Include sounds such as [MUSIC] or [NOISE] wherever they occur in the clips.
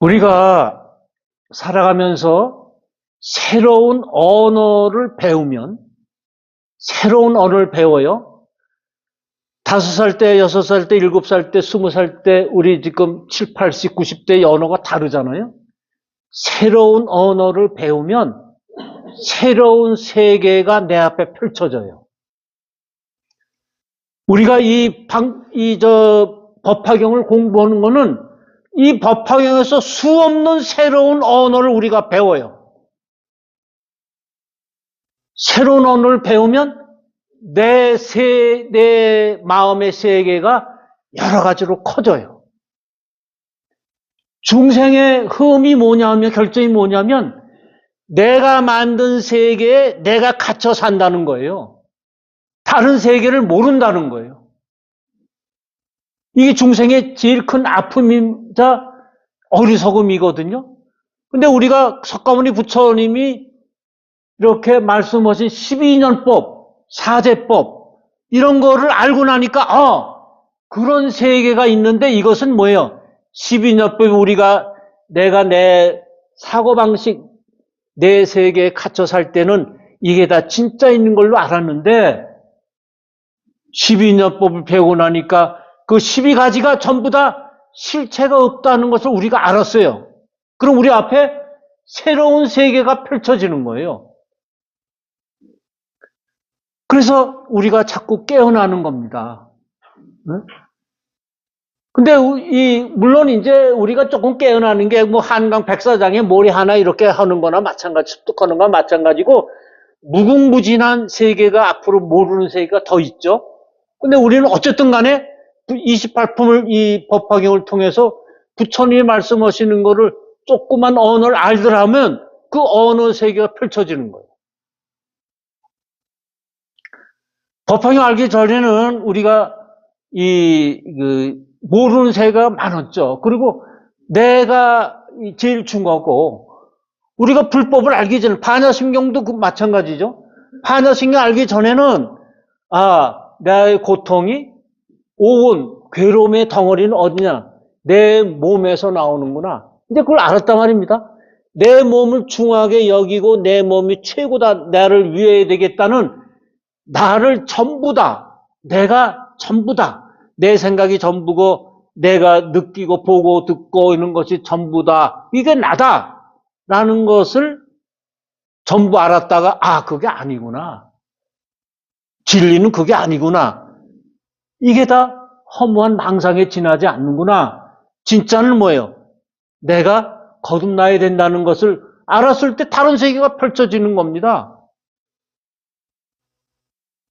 우리가 살아가면서 새로운 언어를 배우면, 새로운 언어를 배워요. 다섯 살 때, 여섯 살 때, 일곱 살 때, 스무 살 때, 우리 지금 7, 80, 90대의 언어가 다르잖아요. 새로운 언어를 배우면 새로운 세계가 내 앞에 펼쳐져요. 우리가 이 방, 이, 저, 법화경을 공부하는 거는 이 법화경에서 수 없는 새로운 언어를 우리가 배워요. 새로운 언어를 배우면 내 세, 내 마음의 세계가 여러 가지로 커져요. 중생의 흠이 뭐냐면, 결정이 뭐냐면, 내가 만든 세계에 내가 갇혀 산다는 거예요. 다른 세계를 모른다는 거예요. 이게 중생의 제일 큰 아픔이자 어리석음이거든요. 근데 우리가 석가모니 부처님이 이렇게 말씀하신 12년법, 사제법, 이런 거를 알고 나니까, 아, 그런 세계가 있는데 이것은 뭐예요? 12년법 우리가 내가 내 사고방식, 내 세계에 갇혀 살 때는 이게 다 진짜 있는 걸로 알았는데, 12년법을 배우고 나니까 그 12가지가 전부 다 실체가 없다는 것을 우리가 알았어요. 그럼 우리 앞에 새로운 세계가 펼쳐지는 거예요. 그래서 우리가 자꾸 깨어나는 겁니다. 네? 근데 이 물론 이제 우리가 조금 깨어나는 게 뭐 한강 백사장에 모래 하나 이렇게 하는 거나 마찬가지 습득하는 거나 마찬가지고 무궁무진한 세계가 앞으로 모르는 세계가 더 있죠. 근데 우리는 어쨌든 간에 28품을 이 법화경을 통해서 부처님이 말씀하시는 거를 조그만 언어를 알더라면 그 언어 세계가 펼쳐지는 거예요. 법화경 알기 전에는 우리가 이, 그, 모르는 세계가 많았죠. 그리고 내가 제일 중요하고, 우리가 불법을 알기 전에, 반야심경도 그 마찬가지죠. 반야심경 알기 전에는, 아, 나의 고통이 오온, 괴로움의 덩어리는 어디냐? 내 몸에서 나오는구나. 이제 그걸 알았단 말입니다. 내 몸을 중하게 여기고 내 몸이 최고다. 나를 위해야 되겠다는 나를 전부다. 내가 전부다. 내 생각이 전부고 내가 느끼고 보고 듣고 있는 것이 전부다. 이게 나다. 라는 것을 전부 알았다가 아 그게 아니구나. 진리는 그게 아니구나. 이게 다 허무한 망상에 지나지 않는구나. 진짜는 뭐예요? 내가 거듭나야 된다는 것을 알았을 때 다른 세계가 펼쳐지는 겁니다.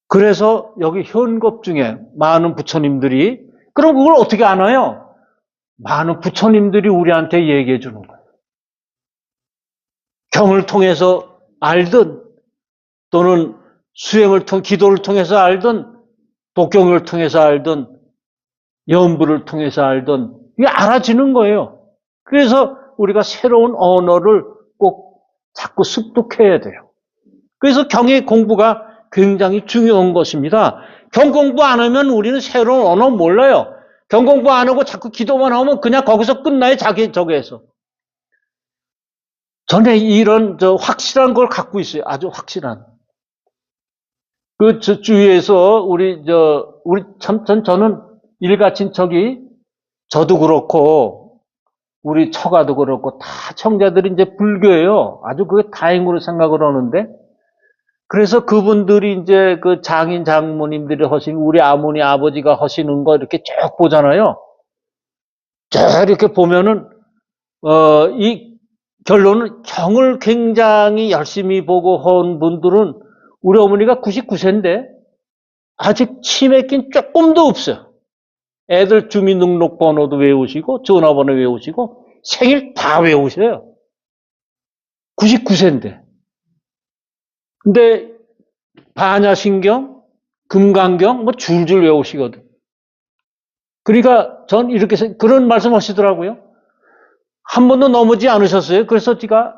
그래서 여기 현급 중에 많은 부처님들이 그럼 그걸 어떻게 아나요? 많은 부처님들이 우리한테 얘기해 주는 거예요. 경을 통해서 알든 또는 수행을 통 기도를 통해서 알든 독경을 통해서 알든 연부를 통해서 알든 이게 알아지는 거예요. 그래서 우리가 새로운 언어를 꼭 자꾸 습득해야 돼요. 그래서 경의 공부가 굉장히 중요한 것입니다. 경 공부 안 하면 우리는 새로운 언어 몰라요. 경 공부 안 하고 자꾸 기도만 하면 그냥 거기서 끝나요. 자기 저기에서. 전에 이런 저 확실한 걸 갖고 있어요. 아주 확실한. 그 저 주위에서 우리 저 우리 참전 저는 일가 친척이 저도 그렇고 우리 처가도 그렇고 다 청자들이 이제 불교예요. 아주 그게 다행으로 생각을 하는데 그래서 그분들이 이제 그 장인 장모님들이 하신 우리 아버니 아버지가 하시는 거 이렇게 쭉 보잖아요. 쭉 이렇게 보면은 어 이 결론은 경을 굉장히 열심히 보고 한 분들은 우리 어머니가 99세인데 아직 치맥긴 조금도 없어요. 애들 주민등록번호도 외우시고 전화번호 외우시고 생일 다 외우셔요. 99세인데. 근데 반야신경, 금강경 뭐 줄줄 외우시거든. 그러니까 전 이렇게 그런 말씀하시더라고요. 한 번도 넘어지 않으셨어요. 그래서 제가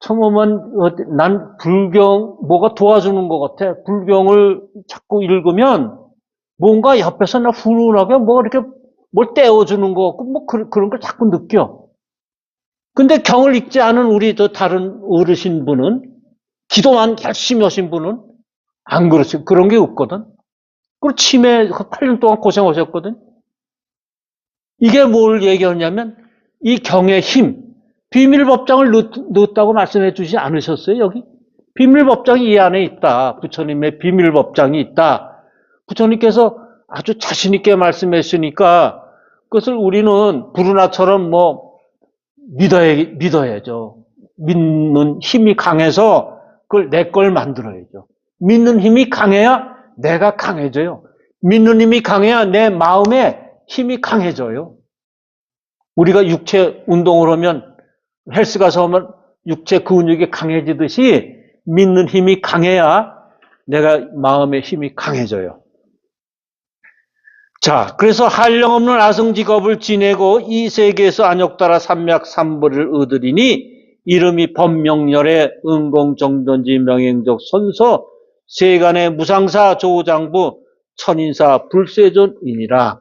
처음은 난 불경 뭐가 도와주는 것 같아. 불경을 자꾸 읽으면 뭔가 옆에서 나 훈훈하게 뭐 이렇게 뭘 떼어주는 것 같고 뭐 그런 걸 자꾸 느껴. 근데 경을 읽지 않은 우리 또 다른 어르신 분은 기도만 열심히 하신 분은 안 그렇죠. 그런 게 없거든. 그리고 치매 8년 동안 고생하셨거든. 이게 뭘 얘기하냐면 이 경의 힘, 비밀 법장을 넣, 넣었다고 말씀해 주지 않으셨어요, 여기? 비밀 법장이 이 안에 있다. 부처님의 비밀 법장이 있다. 부처님께서 아주 자신있게 말씀했으니까 그것을 우리는 부르나처럼 뭐 믿어야, 믿어야죠. 믿는 힘이 강해서 그걸 내 걸 만들어야죠. 믿는 힘이 강해야 내가 강해져요. 믿는 힘이 강해야 내 마음에 힘이 강해져요. 우리가 육체 운동을 하면 헬스 가서 하면 육체 근육이 강해지듯이 믿는 힘이 강해야 내가 마음의 힘이 강해져요. 자, 그래서 한량없는 아성 직업을 지내고 이 세계에서 안욕 따라 삼맥삼보를 얻으리니 이름이 법명열의 은공정돈지 명행적 선서 세간의 무상사 조장부 천인사 불세존이니라.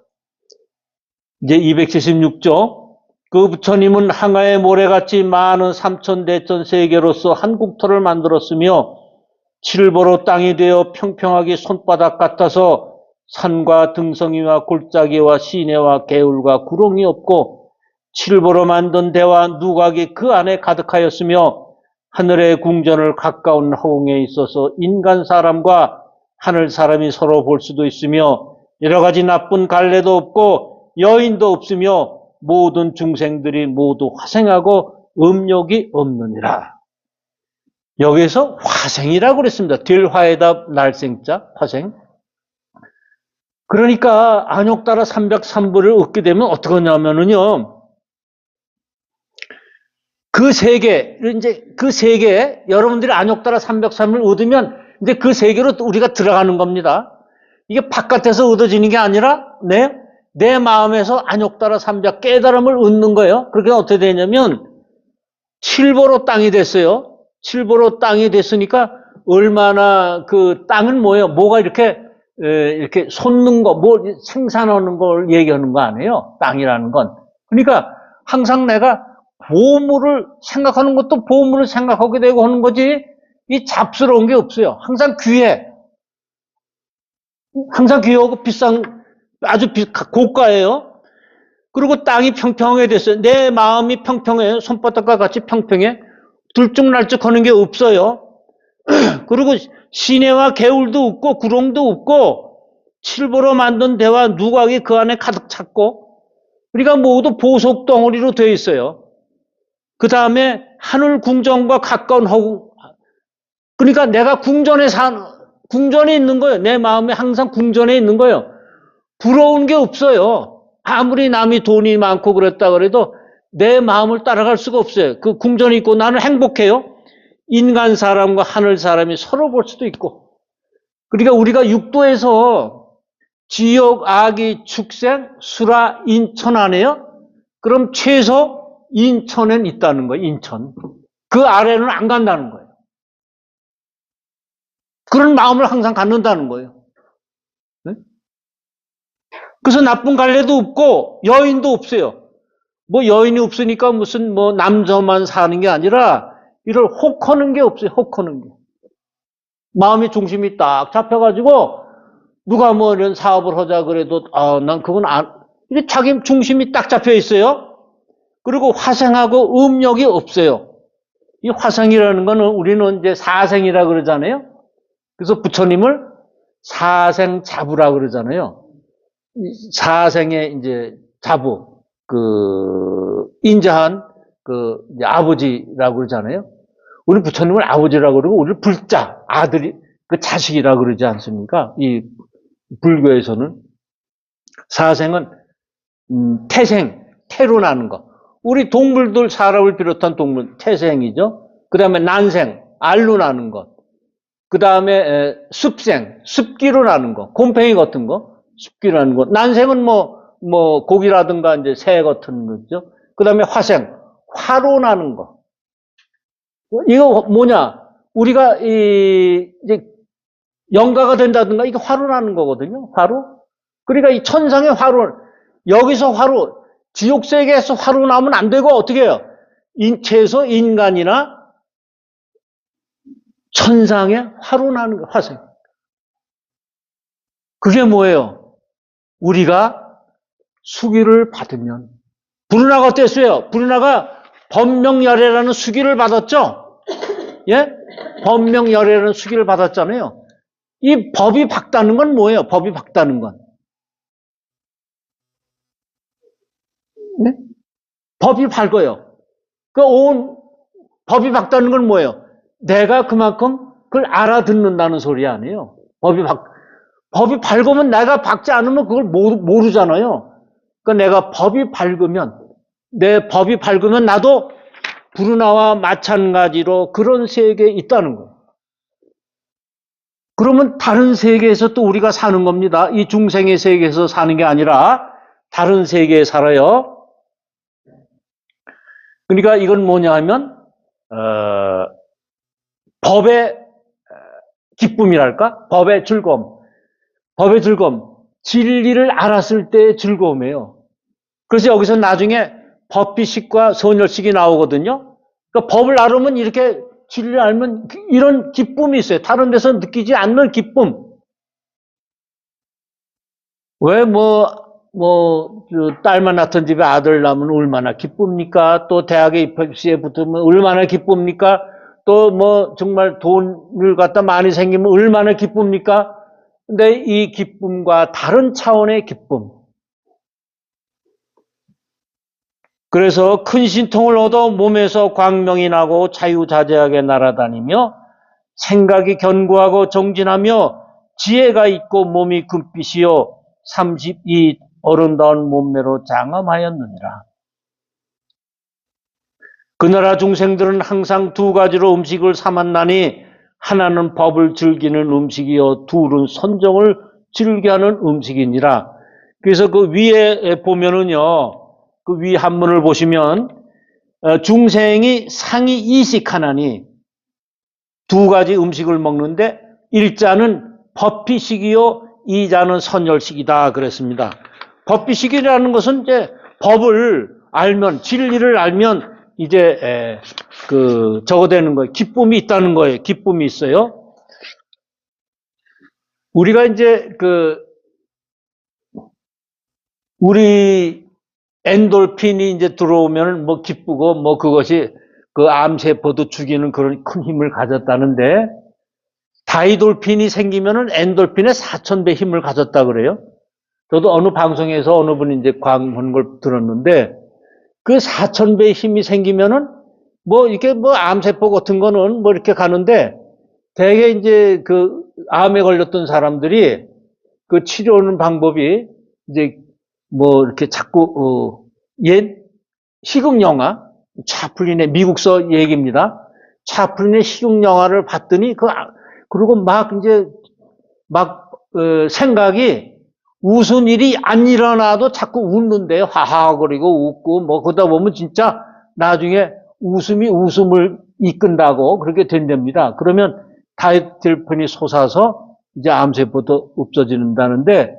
이제 276조. 그 부처님은 항아의 모래같이 많은 삼천대천 세계로서 한국토를 만들었으며 칠보로 땅이 되어 평평하게 손바닥 같아서 산과 등성이와 골짜기와 시내와 개울과 구렁이 없고 칠보로 만든 대와 누각이 그 안에 가득하였으며 하늘의 궁전을 가까운 허공에 있어서 인간 사람과 하늘 사람이 서로 볼 수도 있으며 여러 가지 나쁜 갈래도 없고 여인도 없으며 모든 중생들이 모두 화생하고 음욕이 없느니라. 여기서 화생이라고 그랬습니다. 들화에다 날생자, 화생. 그러니까 안욕 따라 303부를 얻게 되면 어떻게 하냐면은요. 그 세계를 이제 그 세계 여러분들이 안욕 따라 303을 얻으면 이제 그 세계로 우리가 들어가는 겁니다. 이게 바깥에서 얻어지는 게 아니라 네, 내 마음에서 안욕따라 300 깨달음을 얻는 거예요. 그렇게 어떻게 되냐면 칠보로 땅이 됐어요. 칠보로 땅이 됐으니까 얼마나 그 땅은 뭐예요? 뭐가 이렇게 에, 이렇게 솟는 거, 뭐 생산하는 걸 얘기하는 거 아니에요? 땅이라는 건. 그러니까 항상 내가 보물을 생각하는 것도 보물을 생각하게 되고 하는 거지 이 잡스러운 게 없어요. 항상 귀해. 항상 귀하고 비싼 아주 비- 고가예요. 그리고 땅이 평평하게 됐어요. 내 마음이 평평해요. 손바닥과 같이 평평해. 들쭉날쭉 하는 게 없어요. [CLEARS THROAT] 그리고 시내와 개울도 없고 구렁도 없고 칠보로 만든 대와 누각이 그 안에 가득 찼고 우리가 모두 보석 덩어리로 되어 있어요. 그 다음에 하늘 궁전과 가까운 허공 그러니까 내가 궁전에 산 궁전에 있는 거예요. 내 마음에 항상 궁전에 있는 거예요. 부러운 게 없어요. 아무리 남이 돈이 많고 그랬다 그래도 내 마음을 따라갈 수가 없어요. 그 궁전이 있고 나는 행복해요. 인간 사람과 하늘 사람이 서로 볼 수도 있고. 그러니까 우리가 육도에서 지옥, 악이, 축생, 수라, 인천 안에요? 그럼 최소 인천엔 있다는 거예요, 인천. 그 아래는 안 간다는 거예요. 그런 마음을 항상 갖는다는 거예요. 네? 그래서 나쁜 갈래도 없고 여인도 없어요. 뭐 여인이 없으니까 무슨 뭐 남자만 사는 게 아니라 이를 혹하는 게 없어요. 혹하는 게. 마음의 중심이 딱 잡혀가지고 누가 뭐 이런 사업을 하자 그래도 아, 난 그건 안 이게 자기 중심이 딱 잡혀 있어요. 그리고 화생하고 음력이 없어요. 이 화생이라는 거는 우리는 이제 사생이라 그러잖아요. 그래서 부처님을 사생 자부라 그러잖아요. 이 사생의 이제 자부, 그 인자한 그 아버지라고 그러잖아요. 우리 부처님을 아버지라고 그러고 우리를 불자, 아들이 그 자식이라고 그러지 않습니까? 이 불교에서는 사생은 음, 태생, 태로 나는 거. 우리 동물들 사람을 비롯한 동물 태생이죠. 그 다음에 난생, 알로 나는 것. 그 다음에 습생, 습기로 나는 거. 곰팡이 같은 거. 습기로 나는 거. 난생은 뭐, 뭐, 고기라든가 이제 새 같은 거죠. 그 다음에 화생, 화로 나는 거. 이거 뭐냐? 우리가 이, 이제, 영가가 된다든가 이게 화로 나는 거거든요. 화로. 그러니까 이 천상의 화로, 여기서 화로, 지옥 세계에서 화로 나면 안 되고 어떻게 해요? 인체에서 인간이나 천상에 화로 나는 거, 화생. 그게 뭐예요? 우리가 수기를 받으면 브루나가 어땠어요? 브루나가 법명열애라는 수기를 받았죠? 예? 법명열애라는 수기를 받았잖아요. 이 법이 박다는 건 뭐예요? 법이 박다는 건. 네? 법이 밝아요. 그 온 법이 박다는 건 뭐예요? 내가 그만큼 그걸 알아듣는다는 소리 아니에요. 법이 박 법이 밝으면 내가 박지 않으면 그걸 모르, 모르 잖아요. 그러니까 내가 법이 밝으면 내 법이 밝으면 나도 브루나와 마찬가지로 그런 세계에 있다는 거예요. 그러면 다른 세계에서 또 우리가 사는 겁니다. 이 중생의 세계에서 사는 게 아니라 다른 세계에 살아요. 그러니까 이건 뭐냐 하면 어, 법의 어, 기쁨이랄까? 법의 즐거움. 법의 즐거움. 진리를 알았을 때의 즐거움이에요. 그래서 여기서 나중에 법비식과 소멸식이 나오거든요. 그러니까 법을 알으면 이렇게 진리를 알면 이런 기쁨이 있어요. 다른 데서 느끼지 않는 기쁨. 왜 뭐, 뭐, 저 딸만 낳던 집에 아들 낳으면 얼마나 기쁩니까? 또 대학에 입학시에 붙으면 얼마나 기쁩니까? 또 뭐 정말 돈을 갖다 많이 생기면 얼마나 기쁩니까? 근데 이 기쁨과 다른 차원의 기쁨. 그래서 큰 신통을 얻어 몸에서 광명이 나고 자유자재하게 날아다니며 생각이 견고하고 정진하며 지혜가 있고 몸이 금빛이요 32 어른다운 몸매로 장엄하였느니라. 그 나라 중생들은 항상 두 가지로 음식을 삼았나니 하나는 법을 즐기는 음식이요 둘은 선정을 즐겨하는 음식이니라. 그래서 그 위에 보면은요. 그 위 한문을 보시면 어, 중생이 상이 이식하나니 두 가지 음식을 먹는데 일자는 법피식이요 이자는 선열식이다 그랬습니다. 법비식이라는 것은 이제 법을 알면 진리를 알면 이제 에, 그 저거 되는 거예요. 기쁨이 있다는 거예요. 기쁨이 있어요. 우리가 이제 그 우리 엔돌핀이 이제 들어오면 뭐 기쁘고 뭐 그것이 그 암세포도 죽이는 그런 큰 힘을 가졌다는데 다이돌핀이 생기면은 엔돌핀의 4,000배 힘을 가졌다 그래요. 저도 어느 방송에서 어느 분이 이제 광한 걸 들었는데 그 4,000배의 힘이 생기면은 뭐 이렇게 뭐 암세포 같은 거는 뭐 이렇게 가는데 대개 이제 그 암에 걸렸던 사람들이 그 치료하는 방법이 이제 뭐 이렇게 자꾸 어, 옛 희극 영화 차플린의 미국서 얘기입니다. 차플린의 희극 영화를 봤더니 그 아- 그리고 막 이제 막 어, 생각이 웃은 일이 안 일어나도 자꾸 웃는데 하하거리고 웃고 뭐 그러다 보면 진짜 나중에 웃음이 웃음을 이끈다고 그렇게 된답니다. 그러면 다이돌핀이 솟아서 이제 암세포도 없어진다는데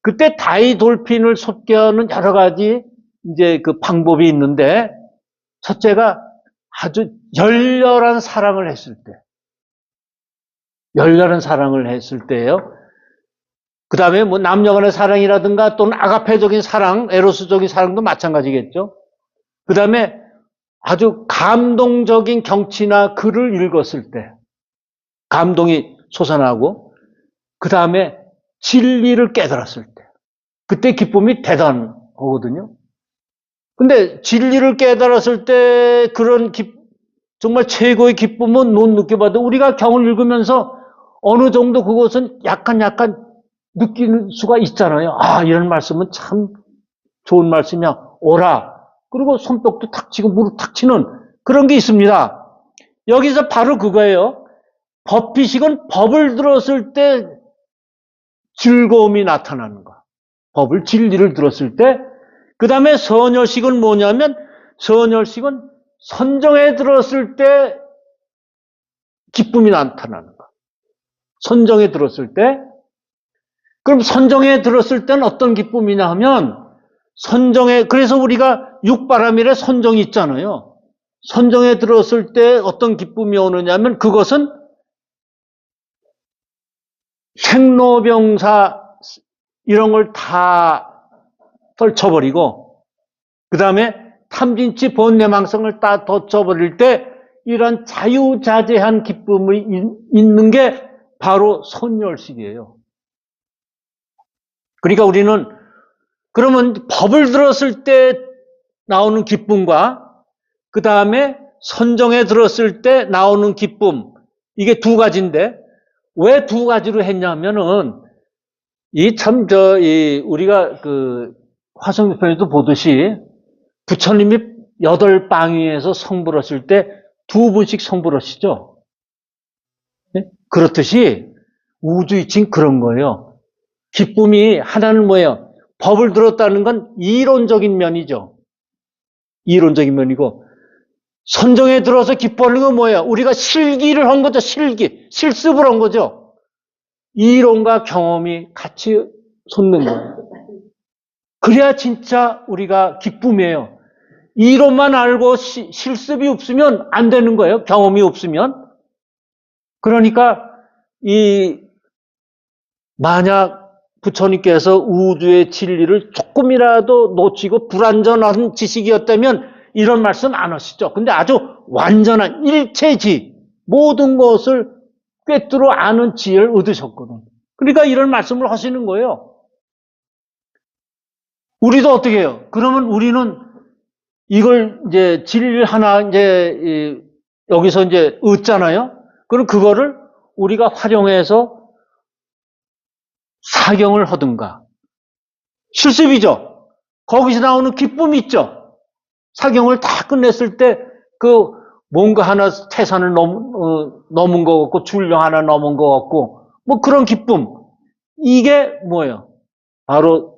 그때 다이돌핀을 솟게 하는 여러 가지 이제 그 방법이 있는데 첫째가 아주 열렬한 사랑을 했을 때 열렬한 사랑을 했을 때예요. 그 다음에 뭐 남녀 간의 사랑이라든가 또는 아가페적인 사랑, 에로스적인 사랑도 마찬가지겠죠. 그 다음에 아주 감동적인 경치나 글을 읽었을 때 감동이 솟아나고 그 다음에 진리를 깨달았을 때 그때 기쁨이 대단하거든요. 근데 진리를 깨달았을 때 그런 기, 정말 최고의 기쁨은 못 느껴봐도 우리가 경을 읽으면서 어느 정도 그것은 약간 약간 느끼는 수가 있잖아요. 아, 이런 말씀은 참 좋은 말씀이야. 오라. 그리고 손뼉도 탁 치고 무릎 탁 치는 그런 게 있습니다. 여기서 바로 그거예요. 법비식은 법을 들었을 때 즐거움이 나타나는 거. 법을 진리를 들었을 때. 그 다음에 선열식은 뭐냐면 선열식은 선정에 들었을 때 기쁨이 나타나는 거. 선정에 들었을 때 그럼 선정에 들었을 때는 어떤 기쁨이냐 하면 선정에 그래서 우리가 육바람일에 선정이 있잖아요. 선정에 들었을 때 어떤 기쁨이 오느냐면 그것은 생로병사 이런 걸 다 떨쳐버리고 그 다음에 탐진치 본내망성을 다 덧쳐버릴 때 이런 자유자재한 기쁨이 있- 있는 게 바로 손열식이에요. 그러니까 우리는 그러면 법을 들었을 때 나오는 기쁨과 그 다음에 선정에 들었을 때 나오는 기쁨 이게 두 가지인데 왜 두 가지로 했냐면은 이 참 저 이 우리가 그 화성편에도 보듯이 부처님이 여덟 방위에서 성불하실 때두 분씩 성불하시죠. 네? 그렇듯이 우주이칭 그런 거예요. 기쁨이 하나는 뭐예요? 법을 들었다는 건 이론적인 면이죠. 이론적인 면이고 선정에 들어서 기뻐하는 건 뭐예요? 우리가 실기를 한 거죠. 실기. 실습을 한 거죠. 이론과 경험이 같이 솟는 거예요. 그래야 진짜 우리가 기쁨이에요. 이론만 알고 시- 실습이 없으면 안 되는 거예요. 경험이 없으면. 그러니까 이 만약 부처님께서 우주의 진리를 조금이라도 놓치고 불완전한 지식이었다면 이런 말씀 안 하시죠. 근데 아주 완전한 일체지 모든 것을 꿰뚫어 아는 지혜를 얻으셨거든. 그러니까 이런 말씀을 하시는 거예요. 우리도 어떻게 해요? 그러면 우리는 이걸 이제 진리를 하나 이제 이, 여기서 이제 얻잖아요. 그럼 그거를 우리가 활용해서 사경을 하든가 실습이죠. 거기서 나오는 기쁨이 있죠. 사경을 다 끝냈을 때 그 뭔가 하나 태산을 넘, 어, 넘은 것 같고 줄령 하나 넘은 것 같고 뭐 그런 기쁨 이게 뭐예요? 바로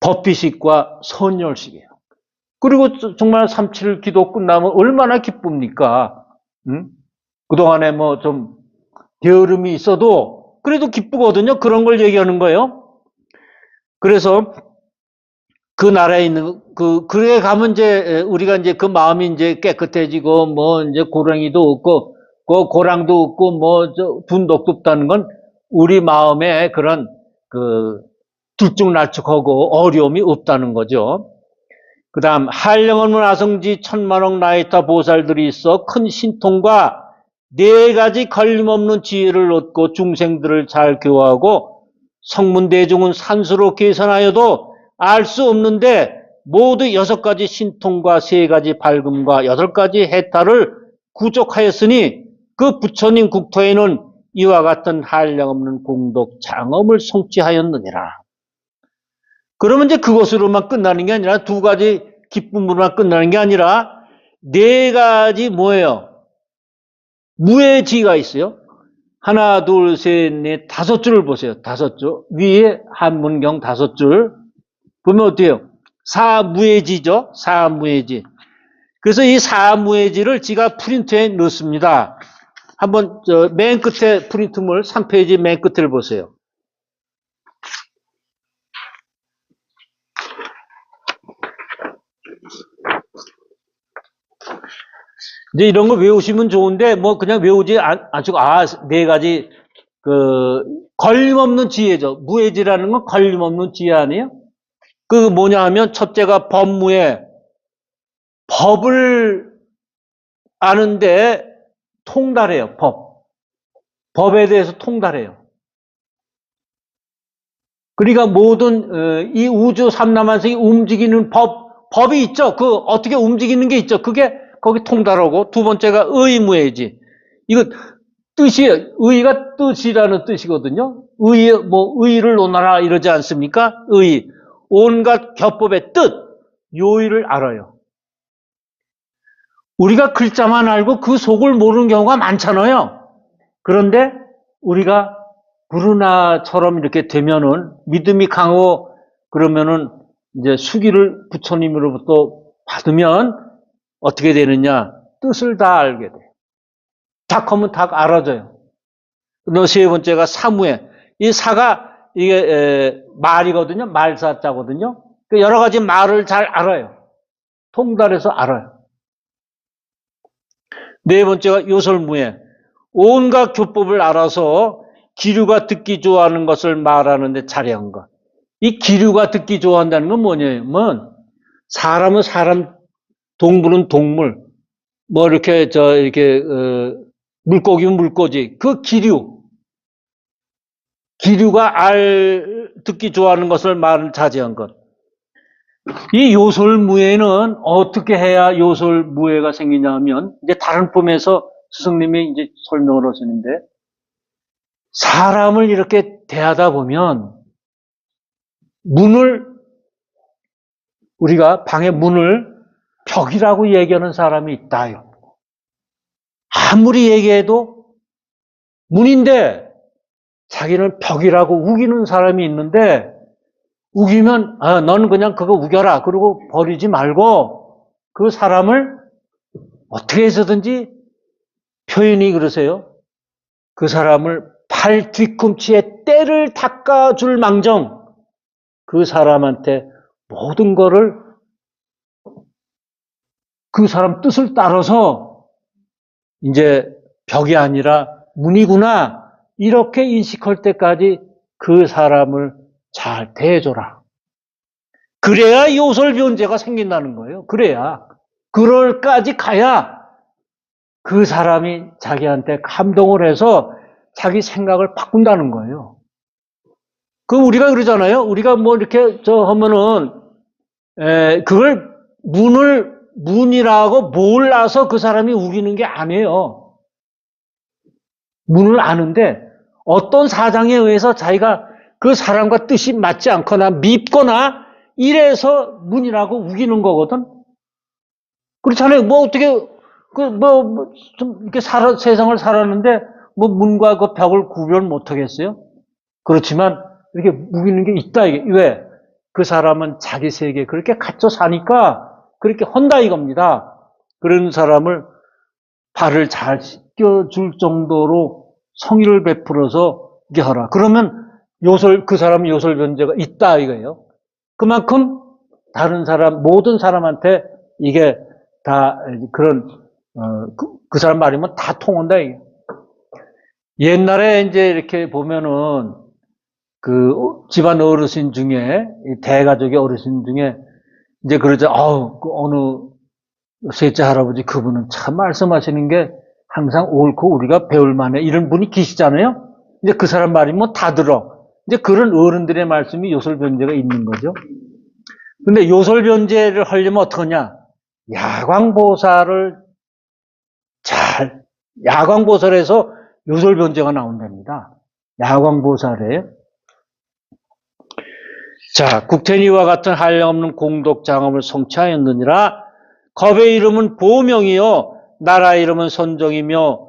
법비식과 선열식이에요. 그리고 저- 정말 삼칠 기도 끝나면 얼마나 기쁩니까? 응? 그동안에 뭐 좀 게으름이 있어도 그래도 기쁘거든요. 그런 걸 얘기하는 거예요. 그래서 그 나라에 있는 그 그에 가면 이제 우리가 이제 그 마음이 이제 깨끗해지고 뭐 이제 고랑이도 없고 그 고랑도 없고 뭐저 분독도 없다는 건 우리 마음에 그런 그 들쭉날쭉하고 어려움이 없다는 거죠. 그 다음 한령없는 아성지 천만억 나이타 보살들이 있어 큰 신통과 네 가지 걸림없는 지혜를 얻고 중생들을 잘 교화하고 성문대중은 산수로 계산하여도 알 수 없는데 모두 여섯 가지 신통과 세 가지 밝음과 여덟 가지 해탈을 구족하였으니 그 부처님 국토에는 이와 같은 한량 없는 공덕 장엄을 성취하였느니라. 그러면 이제 그것으로만 끝나는 게 아니라 두 가지 기쁨으로만 끝나는 게 아니라 네 가지 뭐예요? 무해지가 있어요. 하나, 둘, 셋, 넷, 다섯 줄을 보세요. 다섯 줄. 위에 한문경 다섯 줄. 보면 어때요? 사무해지죠? 사무해지. 그래서 이 사무해지를 제가 프린트에 넣습니다. 한번 저맨 끝에 프린트물 3페이지 맨 끝을 보세요. 이제 이런 거 외우시면 좋은데 뭐 그냥 외우지 않- 않고 아네 가지 그 걸림없는 지혜죠. 무해지라는 건 걸림없는 지혜 아니에요? 그 뭐냐 하면 첫째가 법무에 법을 아는데 통달해요. 법. 법에 대해서 통달해요. 그러니까 모든 어, 이 우주 삼남한성이 움직이는 법 법이 있죠. 그 어떻게 움직이는 게 있죠. 그게 거기 통달하고 두 번째가 의무해지. 이거 뜻이 의가 뜻이라는 뜻이거든요. 의 뭐 의를 논하라 이러지 않습니까? 의 온갖 겹법의 뜻 요의를 알아요. 우리가 글자만 알고 그 속을 모르는 경우가 많잖아요. 그런데 우리가 구르나처럼 이렇게 되면은 믿음이 강하고 그러면은 이제 수기를 부처님으로부터 받으면 어떻게 되느냐? 뜻을 다 알게 돼. 닭하면 닭 알아져요. 너세 번째가 사무에 이 사가 이게 에, 말이거든요. 말사자거든요. 그 여러 가지 말을 잘 알아요. 통달해서 알아요. 네 번째가 요설무예. 온갖 교법을 알아서 기류가 듣기 좋아하는 것을 말하는데 잘한 것. 이 기류가 듣기 좋아한다는 건 뭐냐면 사람은 사람, 동물은 동물, 뭐 이렇게 저 이렇게 어, 물고기는 물고기. 그 기류. 기류가 알 듣기 좋아하는 것을 말을 자제한 것. 이 요솔무예는 어떻게 해야 요솔무예가 생기냐 하면, 이제 다른 품에서 스승님이 이제 설명을 하시는데, 사람을 이렇게 대하다 보면, 문을, 우리가 방의 문을 벽이라고 얘기하는 사람이 있다요. 아무리 얘기해도 문인데, 자기는 벽이라고 우기는 사람이 있는데, 우기면, 아, 넌 그냥 그거 우겨라. 그리고 버리지 말고 그 사람을 어떻게 해서든지 표현이 그러세요. 그 사람을 팔 뒤꿈치에 때를 닦아줄 망정 그 사람한테 모든 거를 그 사람 뜻을 따라서 이제 벽이 아니라 문이구나 이렇게 인식할 때까지 그 사람을 잘 대해줘라. 그래야 요설 변제가 생긴다는 거예요. 그래야. 그럴까지 가야 그 사람이 자기한테 감동을 해서 자기 생각을 바꾼다는 거예요. 그 우리가 그러잖아요. 우리가 뭐 이렇게 저 하면은 에, 그걸 문을 문이라고 몰라서 그 사람이 우기는 게 아니에요. 문을 아는데 어떤 사장에 의해서 자기가 그 사람과 뜻이 맞지 않거나 밉거나 이래서 문이라고 우기는 거거든. 그렇잖아요. 뭐 어떻게 그뭐 좀 이렇게 살아 세상을 살았는데 뭐 문과 그 벽을 구별 못 하겠어요? 그렇지만 이렇게 우기는 게 있다 이게 왜? 그 사람은 자기 세계에 그렇게 갇혀 사니까 그렇게 헌다 이겁니다. 그런 사람을 발을 잘 씻겨줄 정도로 성의를 베풀어서 이게 하라. 그러면 요설, 그 사람은 요설 변제가 있다 이거예요. 그만큼 다른 사람, 모든 사람한테 이게 다 그런, 어, 그, 그 사람 말이면 다 통한다 이게. 옛날에 이제 이렇게 보면은 그 집안 어르신 중에, 대가족의 어르신 중에 이제 그러죠. 아우, 그 어느 셋째 할아버지 그분은 참 말씀하시는 게 항상 옳고 우리가 배울 만해. 이런 분이 계시잖아요. 이제 그 사람 말이면 다 들어. 이제 그런 어른들의 말씀이 요설변제가 있는 거죠. 근데 요설변제를 하려면 어떡하냐? 야광보살을 잘, 야광보살에서 요설변제가 나온답니다. 야광보살에. 자, 국태니와 같은 한량없는 공덕 장엄을 성취하였느니라. 겁의 이름은 보명이요. 나라 이름은 선정이며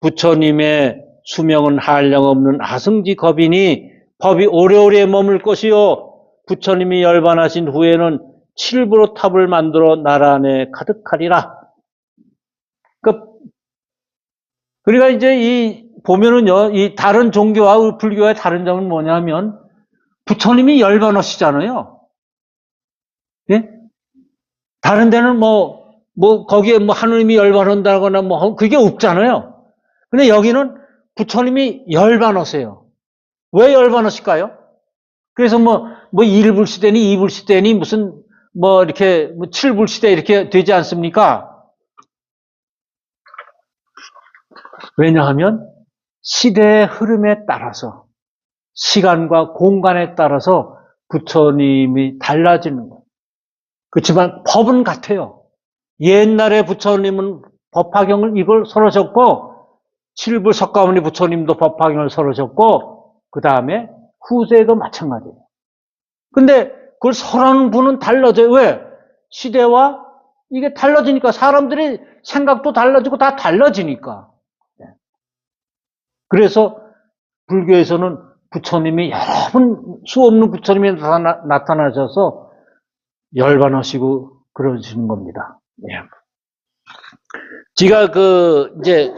부처님의 수명은 한량없는 아승지 겁이니 법이 오래오래 머물 것이요. 부처님이 열반하신 후에는 칠부로 탑을 만들어 나라 안에 가득하리라. 그 그러니까 이제 이 보면은요, 이 다른 종교와 불교의 다른 점은 뭐냐면 부처님이 열반하시잖아요. 예? 다른 데는 뭐, 뭐, 거기에 뭐 하느님이 열반한다거나 뭐, 그게 없잖아요. 근데 여기는 부처님이 열반하세요. 왜 열반하실까요? 그래서 뭐, 뭐, 1불 시대니 2불 시대니 무슨, 뭐, 이렇게, 뭐 7불 시대 이렇게 되지 않습니까? 왜냐하면, 시대의 흐름에 따라서, 시간과 공간에 따라서 부처님이 달라지는 거예요. 그렇지만 법은 같아요. 옛날에 부처님은 법화경을 이걸 설하셨고, 칠불 석가모니 부처님도 법화경을 설하셨고, 그 다음에 후세도 마찬가지예요. 근데 그걸 설하는 분은 달라져요. 왜? 시대와 이게 달라지니까 사람들의 생각도 달라지고 다 달라지니까. 그래서 불교에서는 부처님이 여러 분수 없는 부처님이 나타나, 나타나 셔서 열반하시고 그러시는 겁니다. 예. 제가 그 이제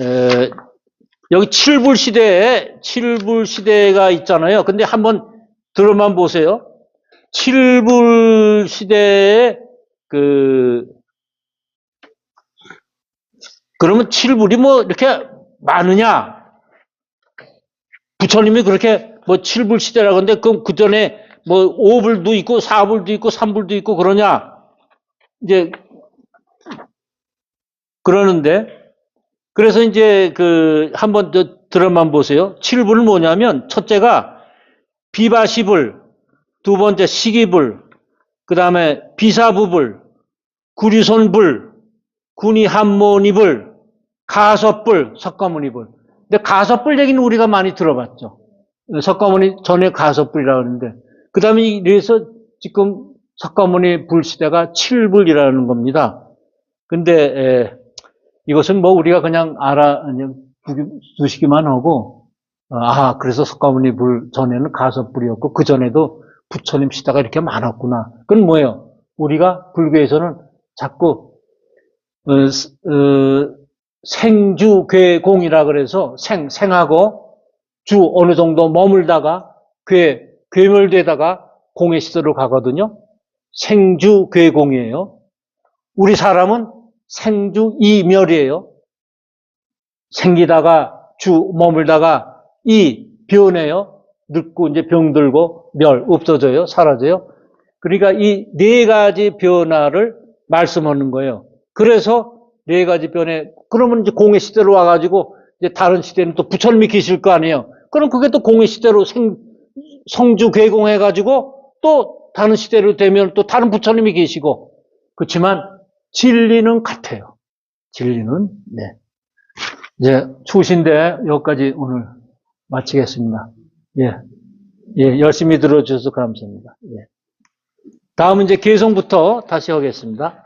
에, 여기 칠불 시대에 칠불 시대가 있잖아요. 근데 한번 들어만 보세요. 칠불 시대에 그 그러면 칠불이 뭐 이렇게 많으냐? 부처님이 그렇게 뭐 칠불 시대라고 하는데 그럼 그 전에 뭐 오불도 있고 사불도 있고 삼불도 있고 그러냐? 이제 그러는데 그래서 이제 그 한번 더 드라마 보세요. 칠불은 뭐냐면 첫째가 비바시불, 두 번째 시기불, 그 다음에 비사부불, 구리손불, 군이한모니불, 가섭불, 석가모니불. 근데 가섭불 얘기는 우리가 많이 들어봤죠. 석가모니 전에 가섭불이라고 하는데 그 다음에 이래서 지금 석가모니 불시대가 칠불이라는 겁니다. 근데 에, 이것은 뭐 우리가 그냥 알아 그냥 두시기만 하고 아 그래서 석가모니 불 전에는 가섭불이었고 그 전에도 부처님 시대가 이렇게 많았구나. 그건 뭐예요? 우리가 불교에서는 자꾸 어, 스- 어, 생주괴공이라 그래서 생 생하고 주 어느 정도 머물다가 괴 괴멸되다가 공의 시대로 가거든요. 생주괴공이에요. 우리 사람은 생주 이멸이에요. 생기다가 주 머물다가 이 변해요. 늙고 이제 병들고 멸 없어져요. 사라져요. 그러니까 이 네 가지 변화를 말씀하는 거예요. 그래서 네 가지 변해 그러면 이제 공의 시대로 와가지고 이제 다른 시대는 또 부처님이 계실 거 아니에요. 그럼 그게 또 공의 시대로 생, 성주 괴공해가지고 또 다른 시대로 되면 또 다른 부처님이 계시고 그렇지만 진리는 같아요. 진리는 네. 이제 추우신데 여기까지 오늘 마치겠습니다. 예, 예 열심히 들어주셔서 감사합니다. 예. 다음은 이제 개성부터 다시 하겠습니다.